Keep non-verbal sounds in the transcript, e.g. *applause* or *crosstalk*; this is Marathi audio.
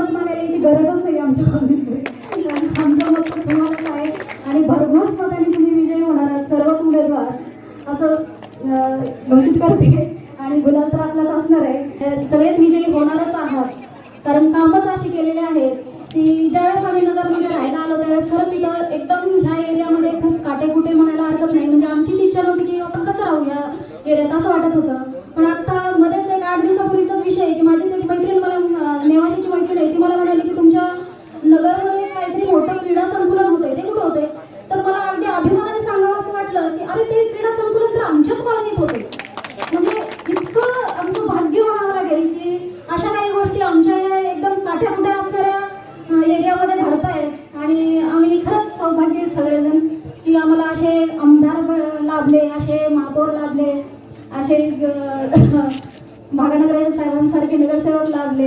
मत मागायची गरजच नाही आमच्या आमचं मत तुम्हालाच आहे आणि भरघोस मताने तुम्ही विजयी होणार आहात सर्वच उमेदवार. असं घोषित करते. आणि गुलाल तर आपलाच असणार आहे. सगळेच विजयी होणारच आहात. कारण कामच अशी केलेले आहेत की ज्यावेळेस आम्ही नगरमध्ये राहायला आलो त्यावेळेस खरंच इथं एकदम ह्या एरियामध्ये खूप काटेकुटे म्हणायला हरकत नाही. म्हणजे आमचीच इच्छा नव्हती की आपण कसं राहू या एरियात असं वाटत होतं. लाभले असे महापौर लाभले असे मागानगर *coughs* साहेबांसारखे नगरसेवक लाभले.